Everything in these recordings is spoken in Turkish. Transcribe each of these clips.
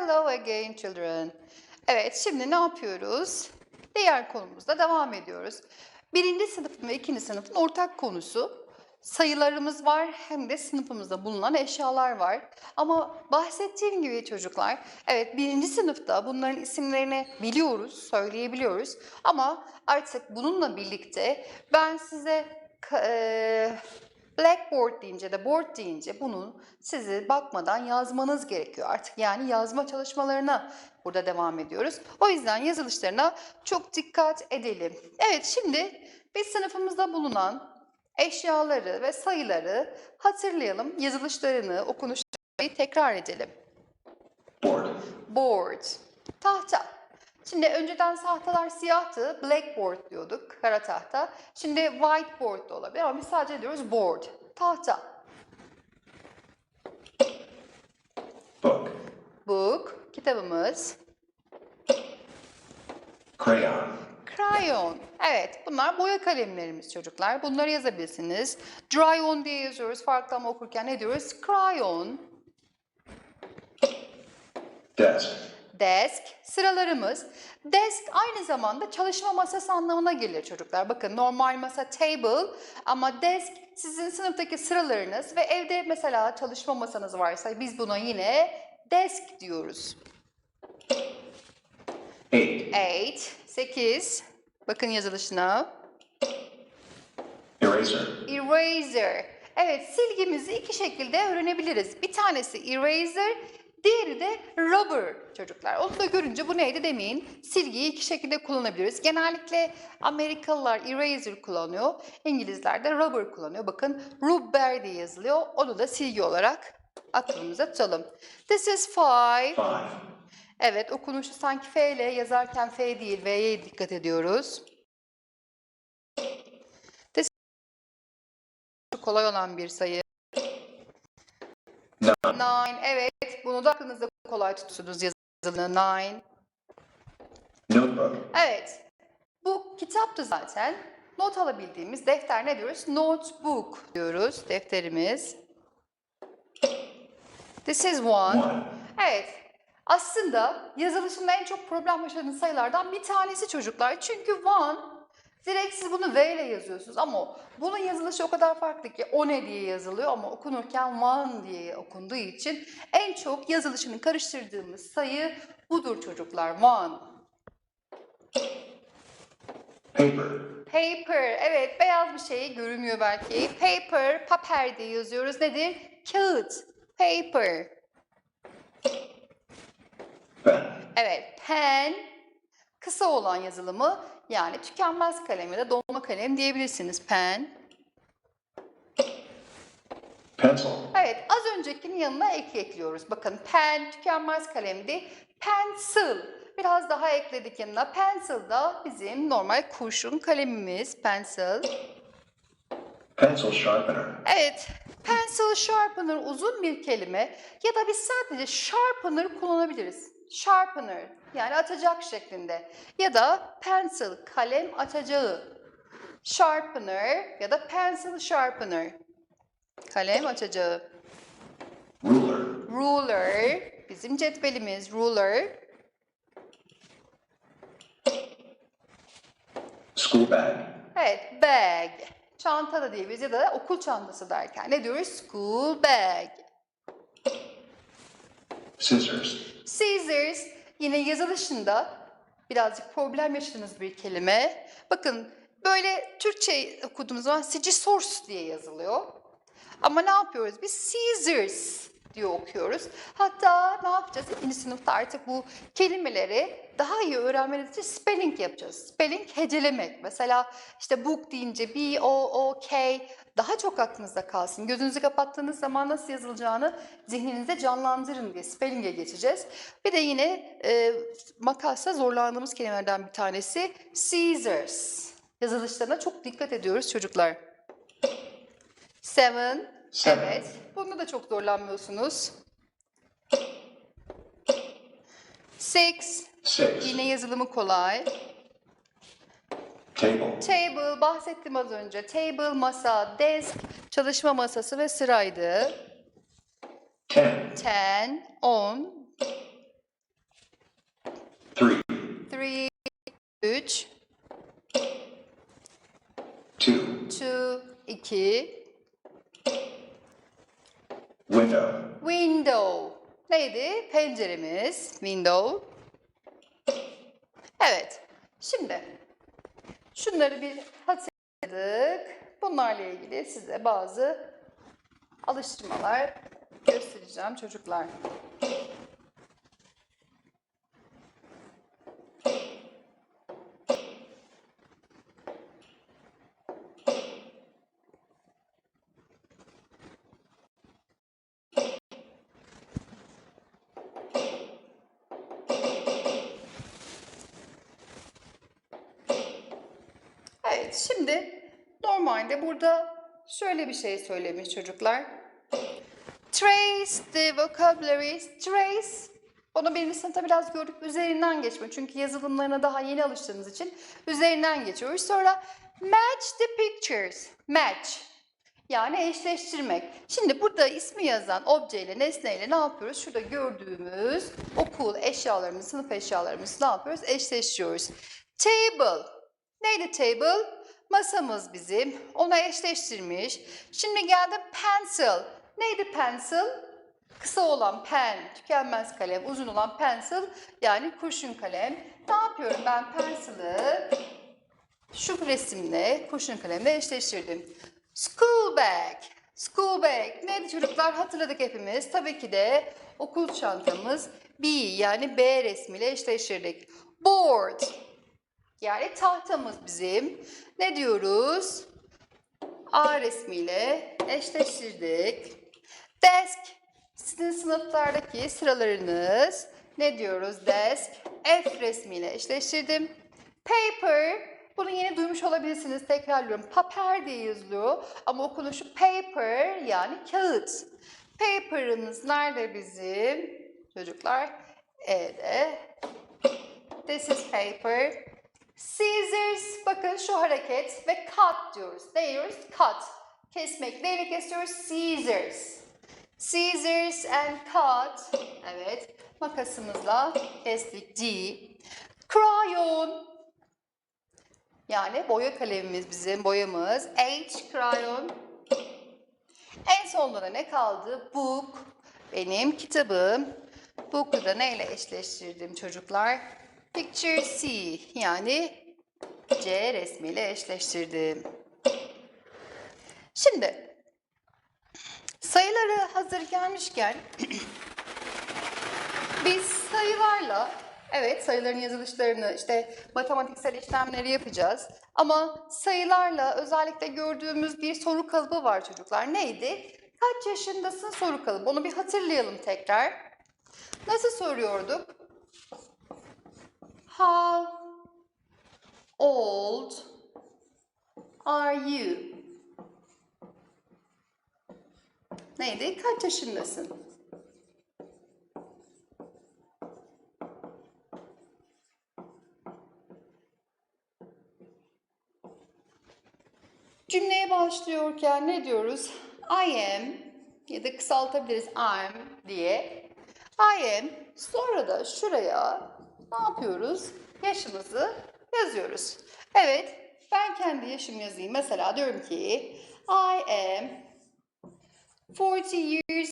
Hello again children. Evet şimdi ne yapıyoruz? Diğer konumuzda devam ediyoruz. Birinci sınıfın ve ikinci sınıfın ortak konusu sayılarımız var hem de sınıfımızda bulunan eşyalar var. Ama bahsettiğim gibi çocuklar, evet birinci sınıfta bunların isimlerini biliyoruz, söyleyebiliyoruz. Ama artık bununla birlikte ben size Blackboard deyince de board deyince bunun sizi bakmadan yazmanız gerekiyor. Artık yani yazma çalışmalarına burada devam ediyoruz. O yüzden yazılışlarına çok dikkat edelim. Evet şimdi biz sınıfımızda bulunan eşyaları ve sayıları hatırlayalım. Yazılışlarını, okunuşlarını tekrar edelim. board, Board, tahta. Şimdi önceden tahtalar siyahtı, blackboard diyorduk, kara tahta. Şimdi whiteboard da olabilir ama biz sadece diyoruz board, tahta. book, Book, kitabımız. crayon, Crayon, evet bunlar boya kalemlerimiz çocuklar. Bunları yazabilirsiniz. Dry on diye yazıyoruz, farklı ama okurken ne diyoruz? Crayon. desk, Desk, sıralarımız. Desk aynı zamanda çalışma masası anlamına gelir çocuklar. Bakın normal masa table ama desk sizin sınıftaki sıralarınız ve evde mesela çalışma masanız varsa biz buna yine desk diyoruz. eight, 8, 8. Bakın yazılışına. eraser, Eraser. Evet, silgimizi iki şekilde öğrenebiliriz. Bir tanesi eraser, diğeri de rubber çocuklar. Onu da görünce bu neydi demeyin. Silgiyi iki şekilde kullanabiliriz. Genellikle Amerikalılar eraser kullanıyor. İngilizler de rubber kullanıyor. Bakın rubber diye yazılıyor. Onu da silgi olarak aklımıza tutalım. This is five. five, Evet, okunuşu sanki F ile yazarken F değil, V'ye dikkat ediyoruz. This kolay olan bir sayı. nine, Nine, evet. Bunu da aklınızda kolay tutursunuz yazılını. Nine. notebook, Evet. Bu kitaptı zaten. Not alabildiğimiz defter ne diyoruz? Notebook diyoruz. Defterimiz. This is one. one, Evet. Aslında yazılışında en çok problem yaşadığınız sayılardan bir tanesi çocuklar. Çünkü one direkt siz bunu V ile yazıyorsunuz ama bunun yazılışı o kadar farklı ki o ne diye yazılıyor ama okunurken one diye okunduğu için en çok yazılışını karıştırdığımız sayı budur çocuklar. One. paper, Paper. Evet beyaz bir şey görünmüyor belki. Paper, paper diye yazıyoruz. Nedir? Kağıt. Paper. pen, Evet, pen kısa olan yazılımı yani tükenmez kalem ya da dolma kalem diyebilirsiniz pen. pencil, Evet, az öncekinin yanına ek ekliyoruz. Bakın pen tükenmez kalemdi. Pencil biraz daha ekledik yanına. Pencil da bizim normal kurşun kalemimiz. Pencil. pencil sharpener, Evet, pencil sharpener uzun bir kelime ya da biz sadece sharpener kullanabiliriz. Sharpener yani atacak şeklinde ya da pencil kalem atacağı. Sharpener ya da pencil sharpener kalem açacağı. ruler, Ruler bizim cetvelimiz ruler. school bag, Evet, bag. Çanta da diyebiliriz ya da okul çantası derken ne diyoruz? School bag. scissors, Scissors yine yazılışında birazcık problem yaşadığınız bir kelime. Bakın böyle Türkçe okuduğumuz zaman scissors diye yazılıyor. Ama ne yapıyoruz? Biz scissors diye okuyoruz. Hatta ne yapacağız? İkinci sınıfta artık bu kelimeleri daha iyi öğrenmeniz için spelling yapacağız. Spelling hecelemek. Mesela işte book deyince B, O, O, K daha çok aklınızda kalsın. Gözünüzü kapattığınız zaman nasıl yazılacağını zihninizde canlandırın diye spelling'e geçeceğiz. Bir de yine e, makasla zorlandığımız kelimelerden bir tanesi scissors. Yazılışlarına çok dikkat ediyoruz çocuklar. Seven. Seven. Evet. Bunda da çok zorlanmıyorsunuz. Six. six, Yine yazılımı kolay. table, Table bahsettim az önce. Table masa, desk, çalışma masası ve sıraydı. ten, Ten, on. three, üç, two, two, iki, window, window. Neydi? Penceremiz, window. Evet, şimdi şunları bir hatırladık. Bunlarla ilgili size bazı alıştırmalar göstereceğim çocuklar. Şimdi normalde burada şöyle bir şey söylemiş çocuklar. Trace the vocabulary. Trace. Onu birinci sınıfta biraz gördük. Üzerinden geçme. Çünkü yazılımlarına daha yeni alıştığımız için üzerinden geçiyoruz. Sonra match the pictures. Match. Yani eşleştirmek. Şimdi burada ismi yazan objeyle, nesneyle ne yapıyoruz? Şurada gördüğümüz okul eşyalarımız, sınıf eşyalarımızı ne yapıyoruz? Eşleştiriyoruz. Table. Neydi table? Masamız bizim. Ona eşleştirmiş. Şimdi geldi pencil. Neydi pencil? Kısa olan pen, tükenmez kalem, uzun olan pencil yani kurşun kalem. Ne yapıyorum ben pencil'ı şu resimle kurşun kalemle eşleştirdim. School bag. School bag. Neydi çocuklar? Hatırladık hepimiz. Tabii ki de okul çantamız B yani B resmiyle eşleştirdik. Board. Yani tahtamız bizim. Ne diyoruz? A resmiyle eşleştirdik. Desk. Sizin sınıflardaki sıralarınız. Ne diyoruz? Desk. F resmiyle eşleştirdim. Paper. Bunu yeni duymuş olabilirsiniz. Tekrarlıyorum. Paper diye yazılıyor. Ama okunuşu paper yani kağıt. Paper'ımız nerede bizim? Çocuklar. E'de. This is paper. Scissors. Bakın şu hareket ve cut diyoruz. Ne diyoruz? Cut. Kesmek. Neyle kesiyoruz? Scissors. Scissors and cut. Evet. Makasımızla kestik. D. Crayon. Yani boya kalemimiz bizim, boyamız. H crayon. En sonunda da ne kaldı? Book. Benim kitabım. Book'u da neyle eşleştirdim çocuklar? Picture C. Yani C resmiyle eşleştirdim. Şimdi sayıları hazır gelmişken biz sayılarla evet sayıların yazılışlarını işte matematiksel işlemleri yapacağız. Ama sayılarla özellikle gördüğümüz bir soru kalıbı var çocuklar. Neydi? Kaç yaşındasın soru kalıbı. Onu bir hatırlayalım tekrar. Nasıl soruyorduk? How old are you? Neydi? Kaç yaşındasın? Cümleye başlıyorken ne diyoruz? I am ya da kısaltabiliriz I'm diye. I am. Sonra da şuraya ne yapıyoruz? Yaşımızı yazıyoruz. Evet, ben kendi yaşımı yazayım. Mesela diyorum ki I am 40 years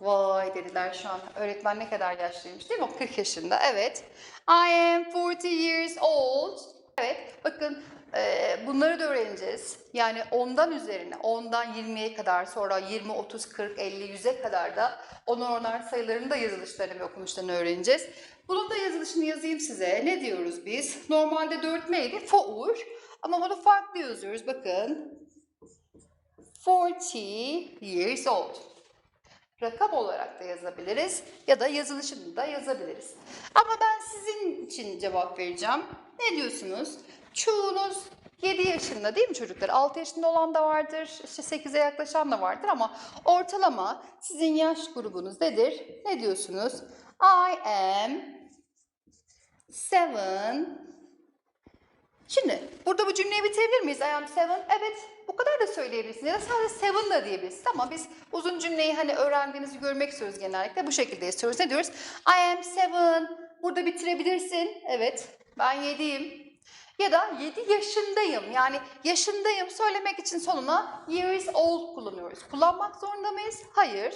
Vay dediler şu an. Öğretmen ne kadar yaşlıymış değil mi? O 40 yaşında. Evet. I am 40 years old. Evet. Bakın bunları da öğreneceğiz. Yani ondan üzerine, ondan 20'ye kadar sonra 20, 30, 40, 50, 100'e kadar da onar sayılarını da yazılışlarını ve okunuşlarını öğreneceğiz. Bunun da yazılışını yazayım size. Ne diyoruz biz? Normalde dörtmeydi. For. Ama bunu farklı yazıyoruz. Bakın. 40 years old rakam olarak da yazabiliriz ya da yazılışını da yazabiliriz. Ama ben sizin için cevap vereceğim. Ne diyorsunuz? Çoğunuz 7 yaşında değil mi çocuklar? 6 yaşında olan da vardır, işte 8'e yaklaşan da vardır ama ortalama sizin yaş grubunuz nedir? Ne diyorsunuz? I am 7 Şimdi burada bu cümleyi bitirebilir miyiz? I am seven. Evet bu kadar da söyleyebilirsiniz. Ya da sadece seven da diyebilirsiniz ama biz uzun cümleyi hani öğrendiğinizi görmek istiyoruz genellikle. Bu şekilde istiyoruz. Ne diyoruz? I am seven burada bitirebilirsin. Evet ben yediyim. Ya da 7 yaşındayım. Yani yaşındayım söylemek için sonuna years old kullanıyoruz. Kullanmak zorunda mıyız? Hayır.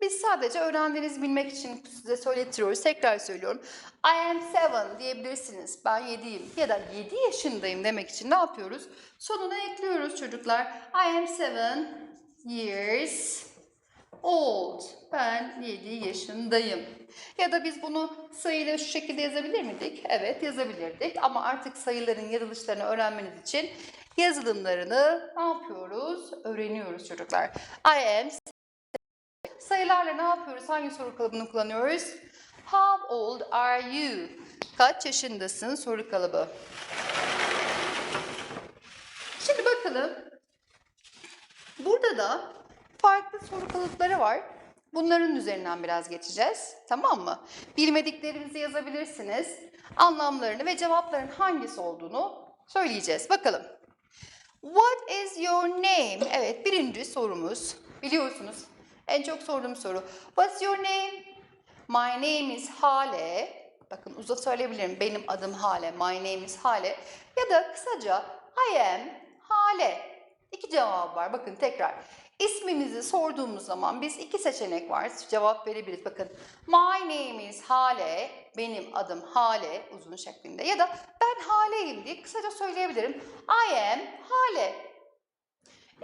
Biz sadece öğrendiğinizi bilmek için size söyletiriyoruz. Tekrar söylüyorum. I am seven diyebilirsiniz. Ben 7'yim. Ya da 7 yaşındayım demek için ne yapıyoruz? Sonuna ekliyoruz çocuklar. I am seven years old. Ben 7 yaşındayım. Ya da biz bunu sayıyla şu şekilde yazabilir miydik? Evet yazabilirdik. Ama artık sayıların yazılışlarını öğrenmeniz için yazılımlarını ne yapıyoruz? Öğreniyoruz çocuklar. I am Sayılarla ne yapıyoruz? Hangi soru kalıbını kullanıyoruz? How old are you? Kaç yaşındasın soru kalıbı. Şimdi bakalım. Burada da farklı soru kalıpları var. Bunların üzerinden biraz geçeceğiz. Tamam mı? Bilmediklerinizi yazabilirsiniz. Anlamlarını ve cevapların hangisi olduğunu söyleyeceğiz. Bakalım. What is your name? Evet birinci sorumuz. Biliyorsunuz en çok sorduğum soru. What's your name? My name is Hale. Bakın uzun söyleyebilirim. Benim adım Hale. My name is Hale. Ya da kısaca I am Hale. İki cevap var. Bakın tekrar. İsmimizi sorduğumuz zaman biz iki seçenek var. Cevap verebiliriz. Bakın my name is Hale. Benim adım Hale uzun şeklinde. Ya da ben Hale'yim diye kısaca söyleyebilirim. I am Hale.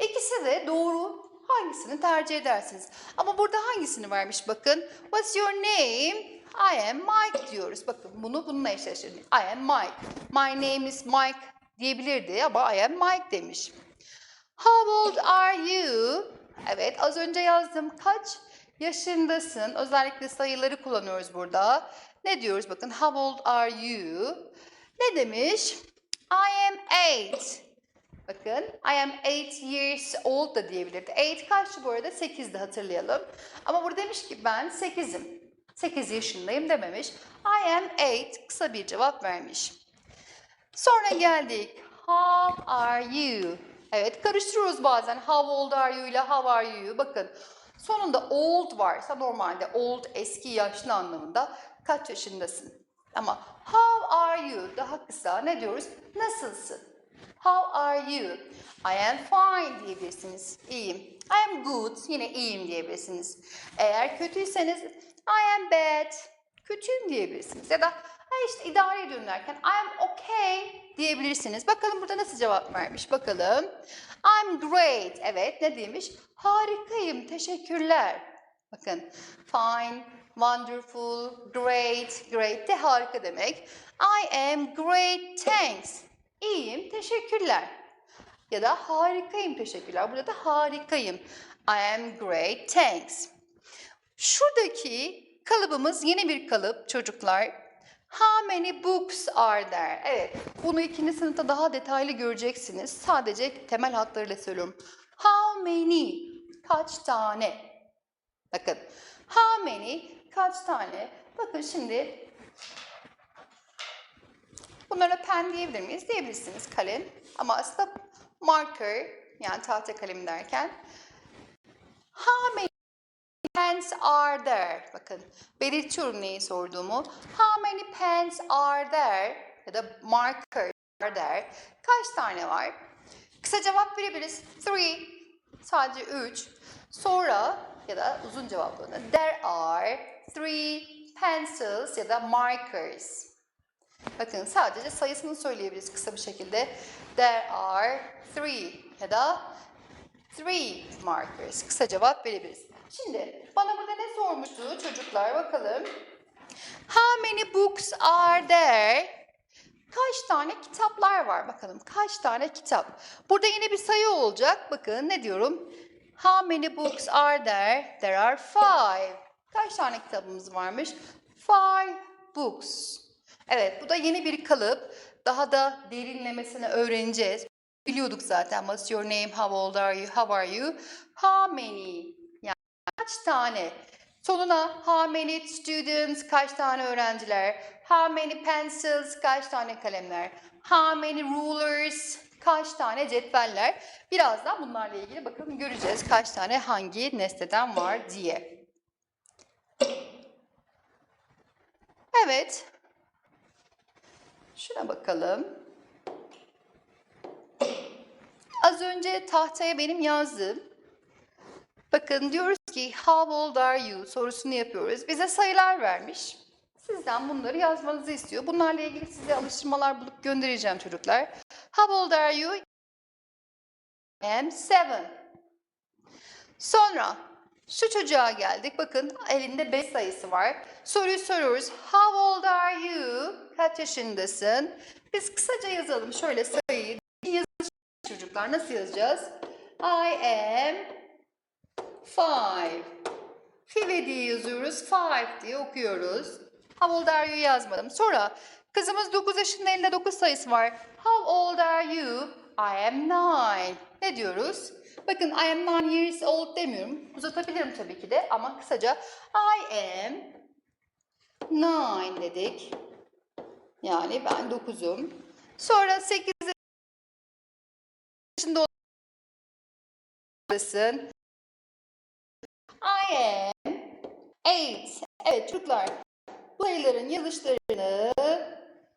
İkisi de doğru. Hangisini tercih edersiniz? Ama burada hangisini vermiş bakın. What's your name? I am Mike diyoruz. Bakın bunu bununla eşleştirin. I am Mike. My name is Mike diyebilirdi ama I am Mike demiş. How old are you? Evet az önce yazdım. Kaç yaşındasın? Özellikle sayıları kullanıyoruz burada. Ne diyoruz bakın. How old are you? Ne demiş? I am eight. Bakın I am 8 years old da diyebilirdi. 8 kaçtı bu arada? 8'di hatırlayalım. Ama burada demiş ki ben 8'im. 8 yaşındayım dememiş. I am 8 kısa bir cevap vermiş. Sonra geldik. How are you? Evet karıştırıyoruz bazen. How old are you ile how are you? Bakın sonunda old varsa normalde old eski yaşlı anlamında kaç yaşındasın? Ama how are you daha kısa ne diyoruz? Nasılsın? How are you? I am fine diyebilirsiniz. İyiyim. I am good. Yine iyiyim diyebilirsiniz. Eğer kötüyseniz I am bad. Kötüyüm diyebilirsiniz. Ya da ha işte idare ediyorum derken I am okay diyebilirsiniz. Bakalım burada nasıl cevap vermiş. Bakalım. I'm great. Evet ne demiş? Harikayım. Teşekkürler. Bakın. Fine, wonderful, great. Great de harika demek. I am great. Thanks. İyiyim, teşekkürler. Ya da harikayım, teşekkürler. Burada da harikayım. I am great, thanks. Şuradaki kalıbımız yeni bir kalıp çocuklar. How many books are there? Evet, bunu ikinci sınıfta daha detaylı göreceksiniz. Sadece temel hatlarıyla söylüyorum. How many? Kaç tane? Bakın, how many? Kaç tane? Bakın şimdi Bunlara pen diyebilir miyiz? Diyebilirsiniz kalem. Ama aslında marker yani tahta kalem derken how many pens are there? Bakın belirtiyorum neyi sorduğumu. How many pens are there? Ya da marker are there? Kaç tane var? Kısa cevap verebiliriz. Three. Sadece üç. Sonra ya da uzun cevaplarında there are three pencils ya da markers. Bakın sadece sayısını söyleyebiliriz kısa bir şekilde. There are three ya da three markers. Kısa cevap verebiliriz. Şimdi bana burada ne sormuştu çocuklar bakalım. How many books are there? Kaç tane kitaplar var bakalım. Kaç tane kitap? Burada yine bir sayı olacak. Bakın ne diyorum? How many books are there? There are five. Kaç tane kitabımız varmış? Five books. Evet bu da yeni bir kalıp. Daha da derinlemesine öğreneceğiz. Biliyorduk zaten. What's your name? How old are you? How are you? How many? Kaç tane? Sonuna how many students? Kaç tane öğrenciler? How many pencils? Kaç tane kalemler? How many rulers? Kaç tane cetveller? Birazdan bunlarla ilgili bakın göreceğiz kaç tane hangi nesneden var diye. Evet, Şuna bakalım. Az önce tahtaya benim yazdığım Bakın diyoruz ki how old are you sorusunu yapıyoruz. Bize sayılar vermiş. Sizden bunları yazmanızı istiyor. Bunlarla ilgili size alıştırmalar bulup göndereceğim çocuklar. How old are you? I am seven. Sonra şu çocuğa geldik. Bakın elinde 5 sayısı var. Soruyu soruyoruz. How old are you? Kaç yaşındasın? Biz kısaca yazalım. Şöyle sayıyı yazalım çocuklar. Nasıl yazacağız? I am five. Five diye yazıyoruz. Five diye okuyoruz. How old are you yazmadım. Sonra kızımız 9 yaşında elinde 9 sayısı var. How old are you? I am nine. Ne diyoruz? Bakın I am nine years old demiyorum. Uzatabilirim tabii ki de ama kısaca I am nine dedik. Yani ben 9'um. Sonra 8 yaşında olabilirsin. I am eight. Evet çocuklar bu sayıların yazışlarını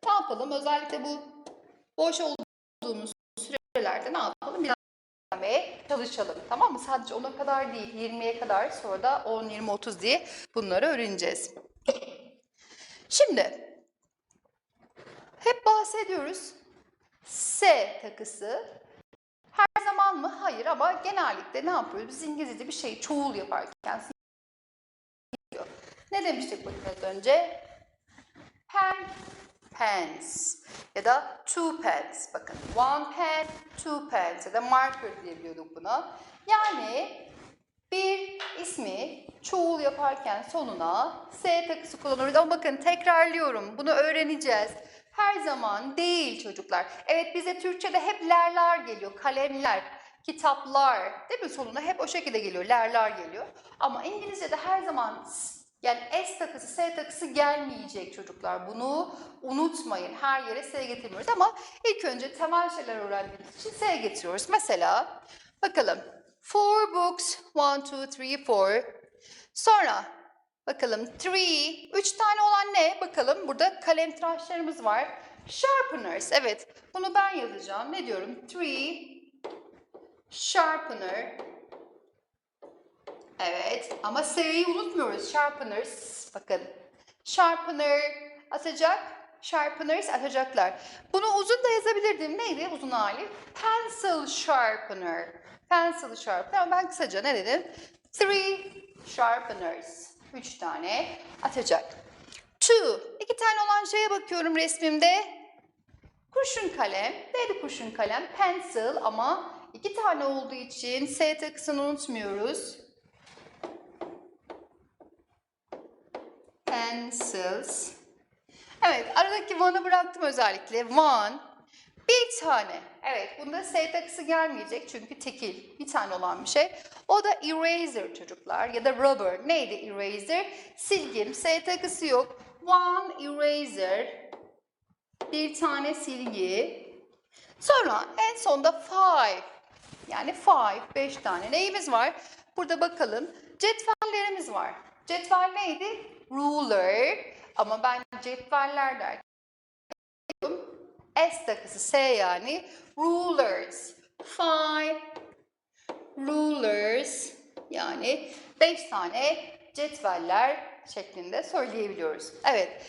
ne yapalım? Özellikle bu boş olduğumuz sürelerde ne yapalım? Biraz çalışalım. Tamam mı? Sadece 10'a kadar değil, 20'ye kadar sonra da 10, 20, 30 diye bunları öğreneceğiz. Şimdi hep bahsediyoruz. S takısı her zaman mı? Hayır ama genellikle ne yapıyoruz? Biz İngilizce'de bir şeyi çoğul yaparken ne demiştik bakın az önce? Pen, pens ya da two pens. Bakın one pen, two pens ya da marker diyebiliyorduk buna. Yani bir ismi çoğul yaparken sonuna S takısı kullanıyoruz. Ama bakın tekrarlıyorum. Bunu öğreneceğiz. Her zaman değil çocuklar. Evet bize Türkçe'de hep lerler geliyor. Kalemler, kitaplar değil mi? Sonuna hep o şekilde geliyor. Lerler geliyor. Ama İngilizce'de her zaman yani S takısı, S takısı gelmeyecek çocuklar. Bunu unutmayın. Her yere S getirmiyoruz ama ilk önce temel şeyler öğrendiğimiz için S getiriyoruz. Mesela bakalım. Four books, one, two, three, four. Sonra bakalım three, üç tane olan ne? Bakalım burada kalem tıraşlarımız var. Sharpeners, evet. Bunu ben yazacağım. Ne diyorum? Three sharpener. Evet ama S'yi unutmuyoruz. Sharpeners. Bakın. Sharpener atacak. Sharpeners atacaklar. Bunu uzun da yazabilirdim. Neydi uzun hali? Pencil sharpener. Pencil sharpener. Ama ben kısaca ne dedim? Three sharpeners. Üç tane atacak. Two. İki tane olan şeye bakıyorum resmimde. Kurşun kalem. Neydi kurşun kalem? Pencil ama iki tane olduğu için S takısını unutmuyoruz. Pencils. Evet, aradaki one'ı bıraktım özellikle. One. Bir tane. Evet, bunda S takısı gelmeyecek çünkü tekil. Bir tane olan bir şey. O da eraser çocuklar ya da rubber. Neydi eraser? Silgim. S takısı yok. One eraser. Bir tane silgi. Sonra en sonda five. Yani five, beş tane. Neyimiz var? Burada bakalım. Cetvellerimiz var. Cetvel neydi? Ruler. Ama ben cetveller derken S takısı S yani. Rulers. Five rulers. Yani beş tane cetveller şeklinde söyleyebiliyoruz. Evet.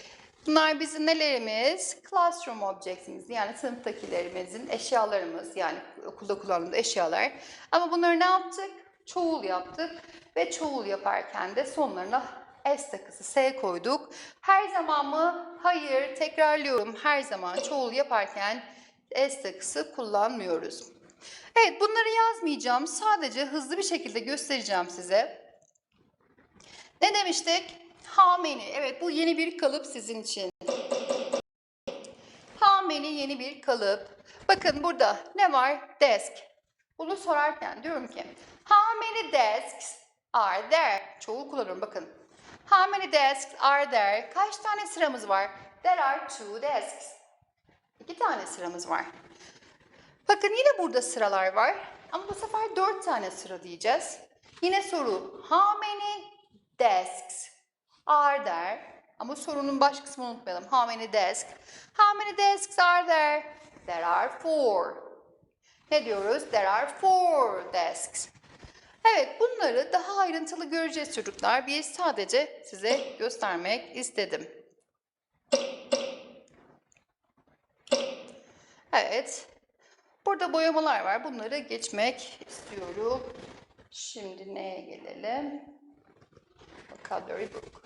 Bunlar bizim nelerimiz? Classroom objects'imiz yani sınıftakilerimizin eşyalarımız yani okulda kullandığımız eşyalar. Ama bunları ne yaptık? Çoğul yaptık ve çoğul yaparken de sonlarına S takısı S koyduk. Her zaman mı? Hayır. Tekrarlıyorum. Her zaman çoğul yaparken S takısı kullanmıyoruz. Evet bunları yazmayacağım. Sadece hızlı bir şekilde göstereceğim size. Ne demiştik? Many? Evet bu yeni bir kalıp sizin için. Many yeni bir kalıp. Bakın burada ne var? Desk. Bunu sorarken diyorum ki How many desks are there? Çoğul kullanıyorum bakın. How many desks are there? Kaç tane sıramız var? There are two desks. İki tane sıramız var. Bakın yine burada sıralar var. Ama bu sefer dört tane sıra diyeceğiz. Yine soru. How many desks are there? Ama sorunun baş kısmını unutmayalım. How many desks? How many desks are there? There are four. Ne diyoruz? There are four desks. Evet bunları daha ayrıntılı göreceğiz çocuklar. Bir sadece size göstermek istedim. Evet. Burada boyamalar var. Bunları geçmek istiyorum. Şimdi neye gelelim? Vocabulary book.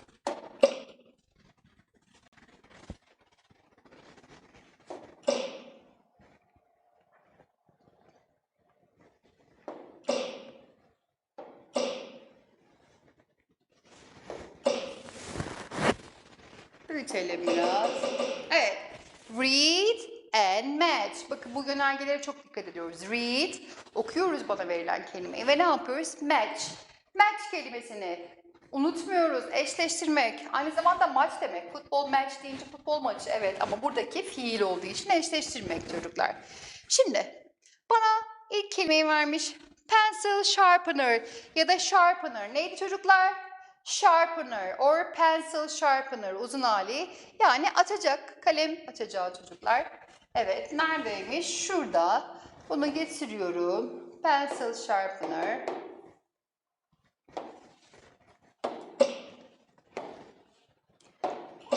Büyütelim biraz. Evet. Read and match. Bakın bu yönergelere çok dikkat ediyoruz. Read, okuyoruz bana verilen kelimeyi ve ne yapıyoruz? Match. Match kelimesini unutmuyoruz. Eşleştirmek. Aynı zamanda maç demek. Futbol match deyince futbol maçı. Evet ama buradaki fiil olduğu için eşleştirmek çocuklar. Şimdi bana ilk kelimeyi vermiş. Pencil sharpener ya da sharpener. Neydi çocuklar? Sharpener or pencil sharpener uzun hali. Yani açacak, kalem açacağı çocuklar. Evet, neredeymiş? Şurada. Bunu getiriyorum. Pencil sharpener.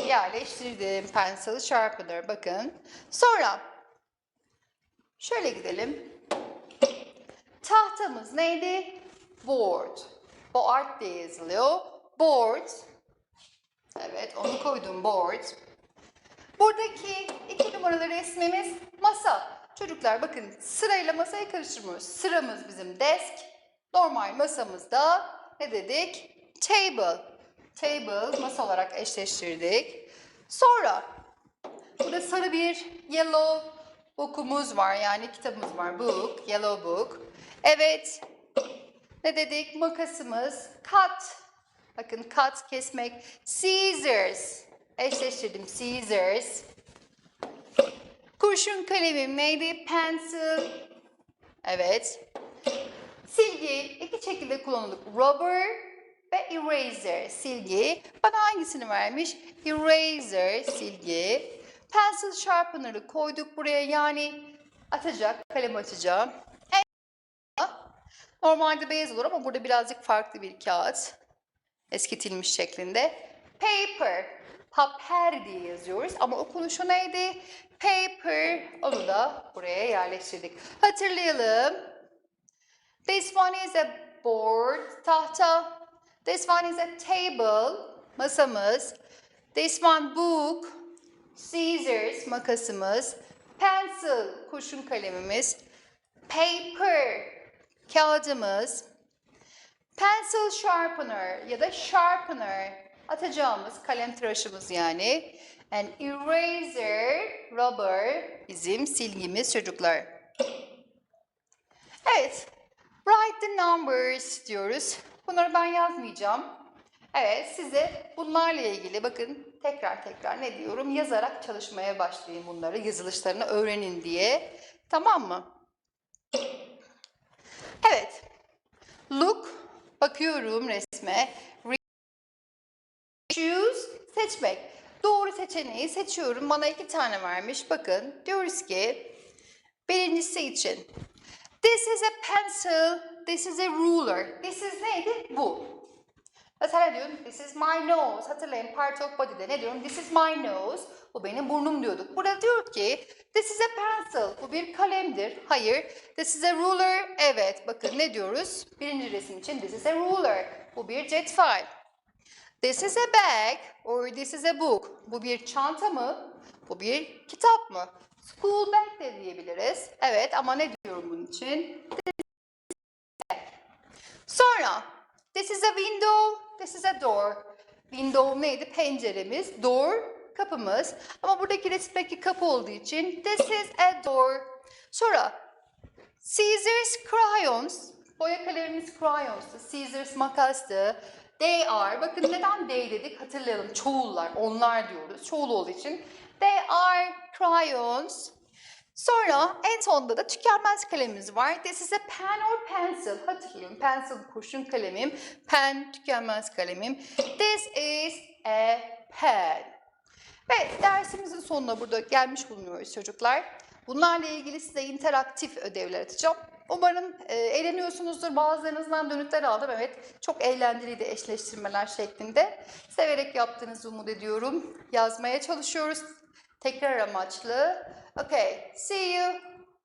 Yerleştirdim. Pencil sharpener. Bakın. Sonra şöyle gidelim. Tahtamız neydi? Board. Board diye yazılıyor. Board. Evet onu koydum board. Buradaki iki numaralı resmimiz masa. Çocuklar bakın sırayla masayı karıştırmıyoruz. Sıramız bizim desk. Normal masamızda ne dedik? Table. Table masa olarak eşleştirdik. Sonra burada sarı bir yellow book'umuz var. Yani kitabımız var. Book, yellow book. Evet. Ne dedik? Makasımız cut. Bakın cut kesmek. Scissors. Eşleştirdim. Scissors. Kurşun kalemim neydi? Pencil. Evet. Silgi iki şekilde kullanılır. Rubber ve eraser. Silgi. Bana hangisini vermiş? Eraser, silgi. Pencil sharpener'ı koyduk buraya. Yani atacak, kalem açacağım. Normalde beyaz olur ama burada birazcık farklı bir kağıt. Eskitilmiş şeklinde. Paper. Paper diye yazıyoruz ama okunuşu neydi? Paper. Onu da buraya yerleştirdik. Hatırlayalım. This one is a board. Tahta. This one is a table. Masamız. This one book. Scissors. Makasımız. Pencil. Kurşun kalemimiz. Paper kağıdımız, pencil sharpener ya da sharpener atacağımız kalem tıraşımız yani. And eraser, rubber bizim silgimiz çocuklar. Evet, write the numbers diyoruz. Bunları ben yazmayacağım. Evet, size bunlarla ilgili bakın tekrar tekrar ne diyorum yazarak çalışmaya başlayın bunları, yazılışlarını öğrenin diye. Tamam mı? Evet. Look, bakıyorum resme. Re- Choose, seçmek. Doğru seçeneği seçiyorum. Bana iki tane vermiş. Bakın, diyoruz ki birincisi için. This is a pencil, this is a ruler. This is neydi? Bu. Mesela diyorum, this is my nose. Hatırlayın, part of body'de ne diyorum? This is my nose. Bu benim burnum diyorduk. Burada diyor ki, this is a pencil. Bu bir kalemdir. Hayır. This is a ruler. Evet, bakın ne diyoruz? Birinci resim için this is a ruler. Bu bir cetvel. This is a bag or this is a book. Bu bir çanta mı? Bu bir kitap mı? School bag de diyebiliriz. Evet ama ne diyorum bunun için? Sonra this is a window, this is a door. Window neydi? Penceremiz. Door kapımız. Ama buradaki resimdeki kapı olduğu için this is a door. Sonra scissors, crayons. Boya kalemimiz crayons'tu. Scissors makastı. They are. Bakın neden they dedik? Hatırlayalım. Çoğullar. Onlar diyoruz. Çoğul olduğu için. They are crayons. Sonra en sonunda da tükenmez kalemimiz var. This is a pen or pencil. Hatırlayın pencil kurşun kalemim. Pen tükenmez kalemim. This is a pen. Ve dersimizin sonuna burada gelmiş bulunuyoruz çocuklar. Bunlarla ilgili size interaktif ödevler atacağım. Umarım e, eğleniyorsunuzdur. Bazılarınızdan dönütler aldım. Evet, çok eğlenceliydi eşleştirmeler şeklinde. Severek yaptığınızı umut ediyorum. Yazmaya çalışıyoruz. Tekrar amaçlı. Okay, see you